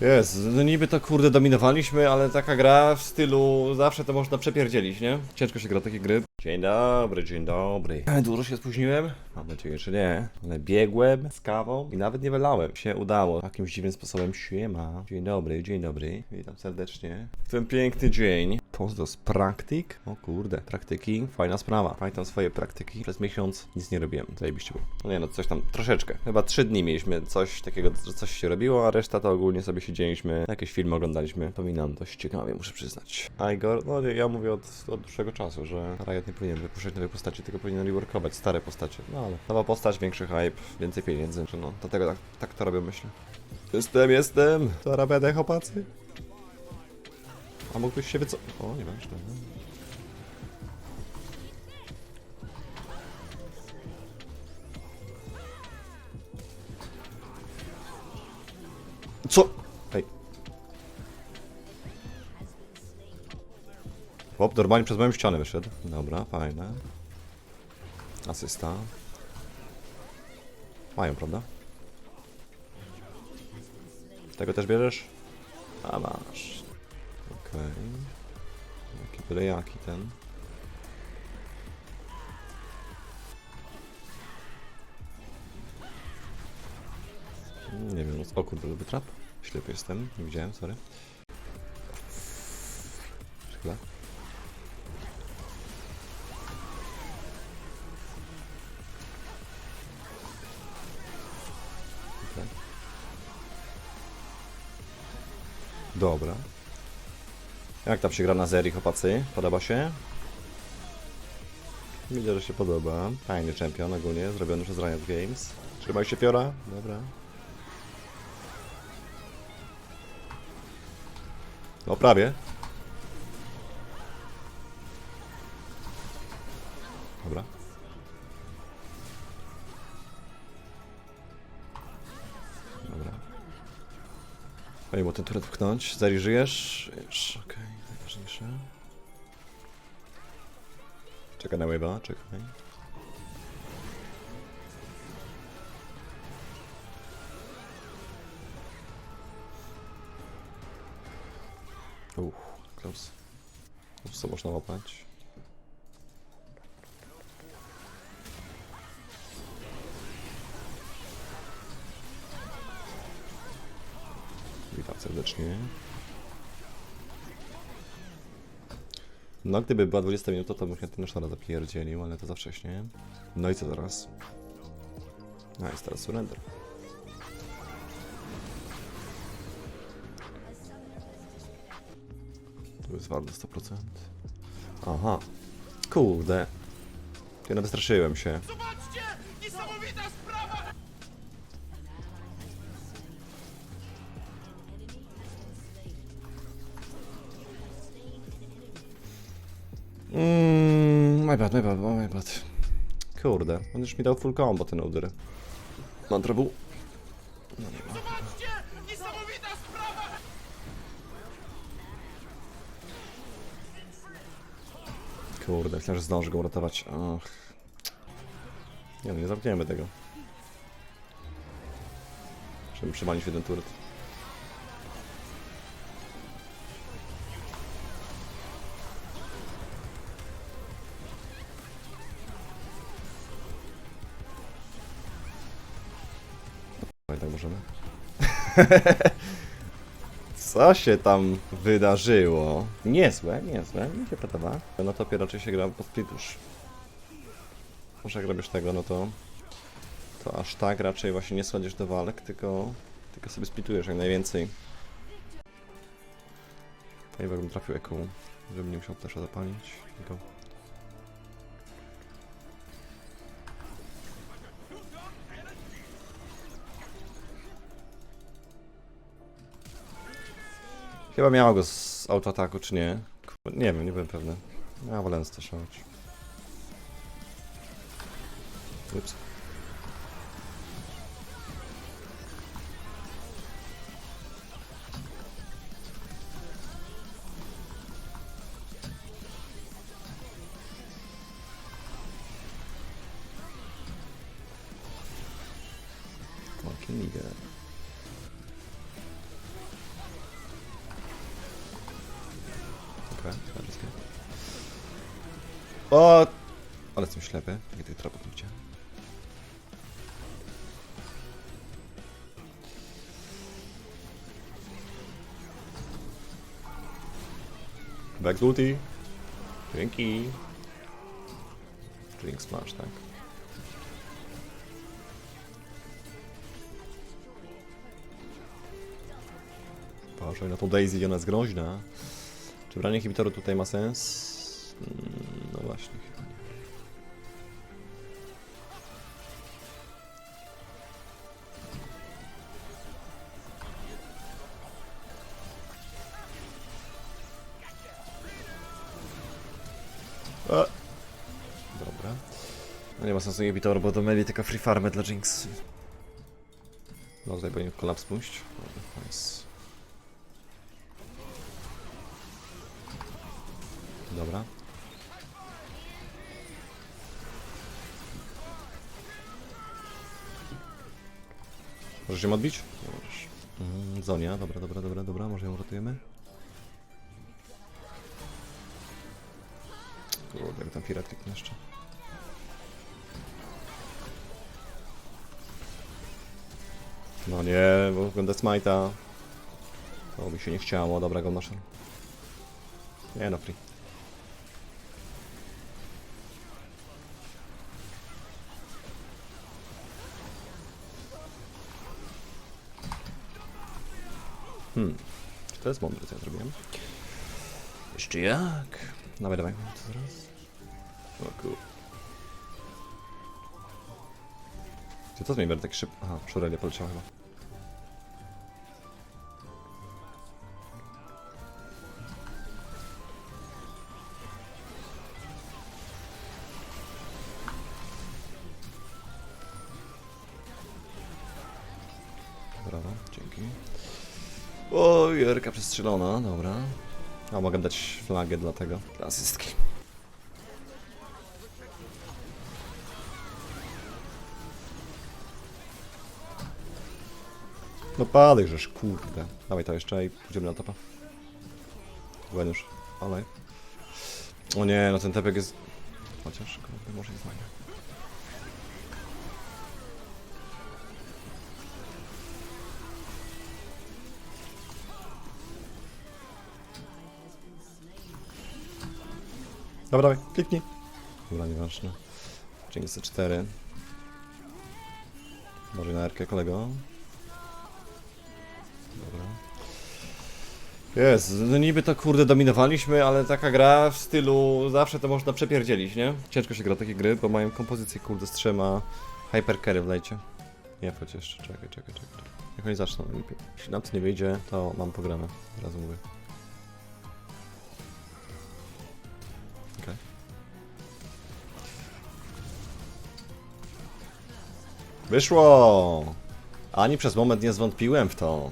Jest, no niby to kurde dominowaliśmy, ale taka gra w stylu zawsze to można przepierdzielić, nie? Ciężko się gra takie gry. Dzień dobry, dzień dobry. Dużo się spóźniłem? Mam nadzieję, że nie. Ale biegłem z kawą i nawet nie wylałem. Się udało. Jakimś dziwnym sposobem siema. Dzień dobry, dzień dobry. Witam serdecznie. W ten piękny dzień. Pozdro z praktyk. O kurde, praktyki. Fajna sprawa. Pamiętam swoje praktyki. Przez miesiąc nic nie robiłem. Zajebiście było. No nie no, coś tam troszeczkę. Chyba trzy dni mieliśmy coś takiego, że coś się robiło, a reszta to ogólnie sobie siedzieliśmy, jakieś filmy oglądaliśmy. Pominam dość ciekawie, muszę przyznać. Igor, no ja mówię od, od dłuższego czasu, że Riot nie powinien wypuszczać nowej postaci, tylko powinien reworkować stare postacie. No ale nowa postać, większy hype, więcej pieniędzy, no, dlatego tak, tak to robią, myślę. Jestem, jestem! To będę chłopacy. A mógłbyś się wyco... O, nie ważne. no. Co? Ej. Chłop normalnie przez moją ścianę wyszedł. Dobra, fajne. Asysta. Mają, prawda? Tego też bierzesz? A masz. Okej. Jaki byle jaki ten. Nie wiem, o kurde, lubię trap. Ślepy jestem, nie widziałem, sorry. Chyba. Dobra. Jak tam się gra na Zeri, chłopacy? Podoba się? Widzę, że się podoba. Fajny czempion ogólnie, zrobiony przez Riot Games. Trzymaj się, Fiora. Dobra. No prawie. Ej, mu ten turet pchnąć. Zari, żyjesz? Żyjesz, okej, najważniejsze. Czekaj na wave'a, czekaj. Uff, close. Co można łapać? Serdecznie. No, gdyby była 20 minut, to bym chętnie Nashora zapierdzielił, ale to za wcześnie. No i co teraz? Nice, teraz surrender. Tu jest warto 100%. Aha. Kurde. Ja no wystraszyłem się. My bad, my bad, my bad. Kurde, on już mi dał full combo ten udyr. Mantra był. Zobaczcie! Niesamowita sprawa! Kurde, myślałem, że zdążę go uratować. Ach. Nie no, nie zamkniemy tego. Żeby przymalić jeden turret. Co się tam wydarzyło? Niezłe, niezłe, mi się podoba. Na topie raczej się gra pod splitusz. Może jak robisz tego, no to... To aż tak raczej właśnie nie schodzisz do walk, tylko... Tylko sobie splitujesz jak najwięcej. I bym trafił eku, żebym nie musiał też zapalić. Tylko... Chyba miało go z autoataku, czy nie? Nie wiem, nie byłem pewny. Ja wolę staszować. Ups. Fucking nigga. O! Ale jestem ślepy. Jak tych trapów nie widziałem. Back Luty. Dzięki. Drink smash, tak? Uważaj na tą Daisy, ona jest groźna. Czy branie inhibitoru tutaj ma sens? Właśnie, chyba nie. A. Dobra. No nie ma sensu inhibitor, bo to mieli tylko free farmy dla Jinx. No tutaj powinien kolaps pójść. Nice. Dobra. Możesz ją odbić? Mm, Zonia, dobra, dobra, dobra, dobra, może ją ratujemy? Kurde, tam Fira kliknie jeszcze. No nie, bo wygląda Smite'a. To mi się nie chciało, dobra, go noszę. Nie no, free. Hmm. Czy to jest mądre, co ja zrobiłem? Jeszcze jak? Dawaj, dawaj. Co teraz? O kur... Czy to zmieni tak szybko? Aha, Szurelia poleciała chyba. O, Jerka przestrzelona, dobra. A mogę dać flagę dla tego, dla asystki. No padek, żeż kurde. Dawaj to jeszcze i pójdziemy na topa. Gwen ale. O nie, no ten tepek jest... Chociaż, kurde, może nie znajdę. Dobra, dawaj, kliknij. Dobra, nieważne. Dzięki za 4. Może na erkę kolego. Dobra. Jest, no niby to kurde dominowaliśmy, ale taka gra w stylu zawsze to można przepierdzielić, nie? Ciężko się gra takie gry, bo mają kompozycję kurde z trzema hypercarry w lejcie. Nie wchodź jeszcze, czekaj, czekaj, czekaj. Niech oni zaczną. Jeśli nam to nie wyjdzie, to mam pograne. Od razu mówię. Wyszło! Ani przez moment nie zwątpiłem w to.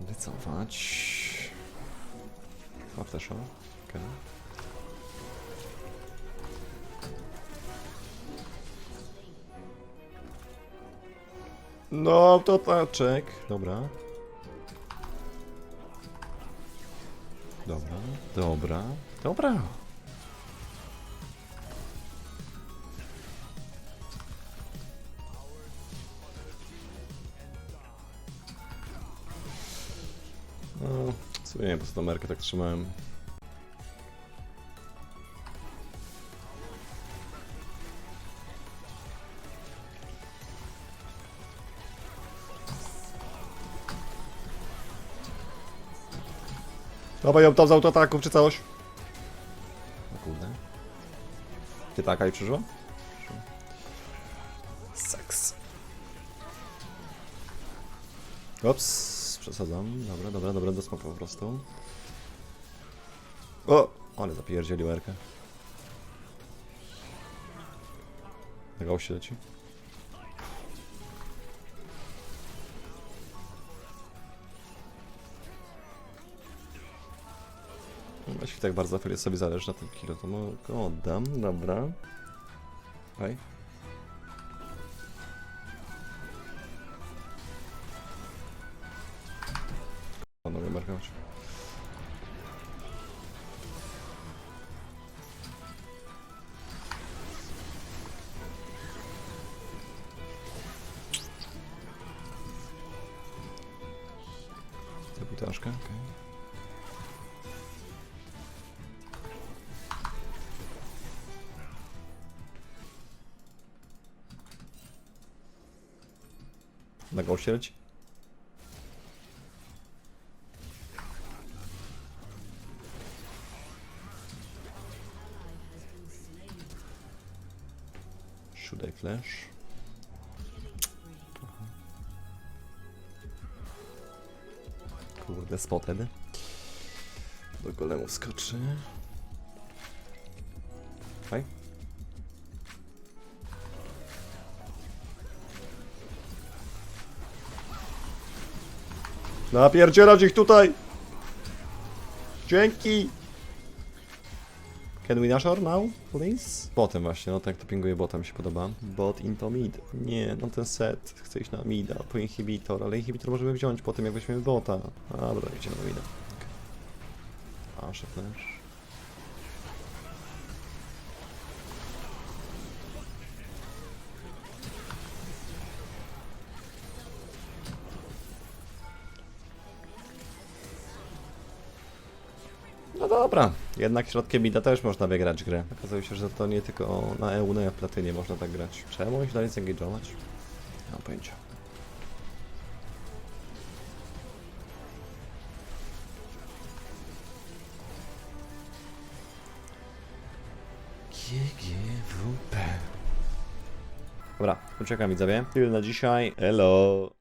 Wycofać. Łap też, okej. No, to taczek. Dobra. Dobra, dobra, dobra. No, w sumie nie wiem, po co tą merkę tak trzymałem. Dawaj ją tam z autoataków czy coś. O kurde. Ty taka i przeżyła? Seks. Ops, przesadzam. Dobra, dobra, dobra, do smoka po prostu. O! Ale zapierdzielił erkę. Na się leci. No, Jeśli tak bardzo sobie- zależy na tym kilo, to mu go oddam. Dobra. Hej. Panowie troszkę, okej. Na goście leci? Should I flash? Kurde, spotted. Do golemu skoczy. Faj. Napierdzielać ich tutaj! Dzięki! Can we nashor now, please? Botem właśnie, no tak to pinguje bota mi się podoba. Bot into mid. Nie, no ten set. Chcę iść na mida, po inhibitor, ale inhibitor możemy wziąć po tym jak weźmiemy bota. Dobra, idziemy na mida. Okay. Asze flash. No dobra, jednak środkiem mida też można wygrać grę. Okazuje się, że to nie tylko na EU, na platynie można tak grać. Czemu ich dalej zengage'ować? Nie mam pojęcia. GGWP. Dobra, uciekam widzowie. Tyle na dzisiaj. Hello.